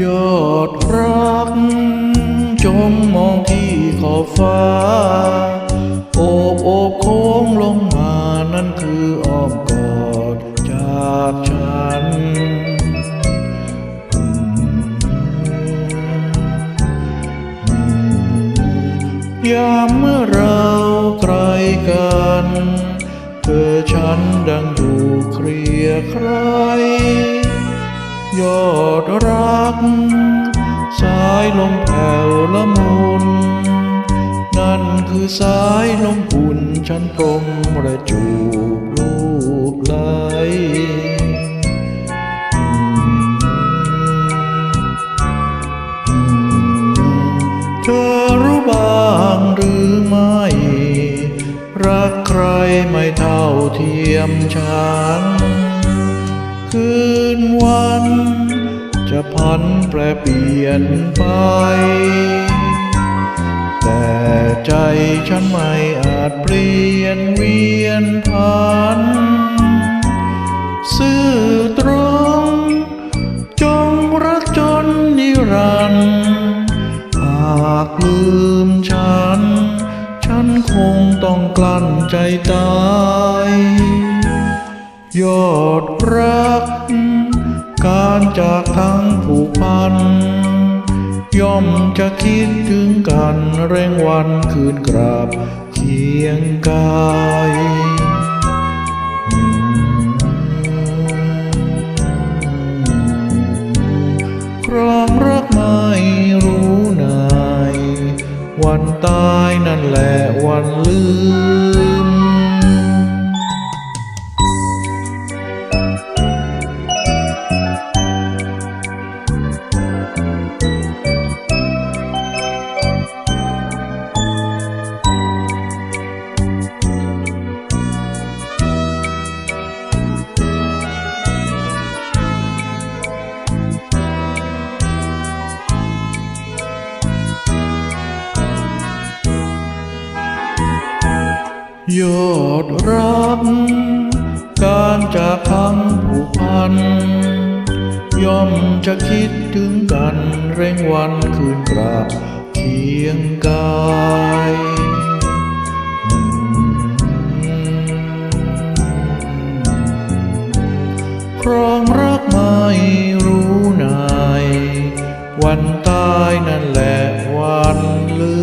ยอดรัก จงมองที่ขอบฟ้า โอบโอบโค้งลงมานั่นคืออ้อมกอดจากฉัน ยามเมื่อเราไกลกัน เธอฉันดังอยู่เคลียใคร ยอดรัก สายลมแผ่วละมุน นั่นคือสายลมอุ่นฉันตรงประจูบลูบไหลเธอรู้บ้างหรือไม่ รักใครไม่เท่าเทียมฉัน คืนวัน จะพันแปรเปลี่ยนไป แต่ใจฉันไม่อาจเปลี่ยนเวียนพัน ซื่อตรง จงรักจนนิรันดร์หากลืมฉัน ฉันคงต้องกลั้นใจตาย ยอดรัก การจากทั้งผูกพัน ย่อมจะคิดถึงกันเร่งวันคืนกราบเคียงกายครองรักไม่รู้นาย วันตายนั่นแหละวันลืม ยอดรัก การจากคำผูกพัน ย่อมจะคิดถึงกันเร่งวันคืนกราบเคียงกายครองรักไม่รู้นาย วันตายนั่นแหละวันลืม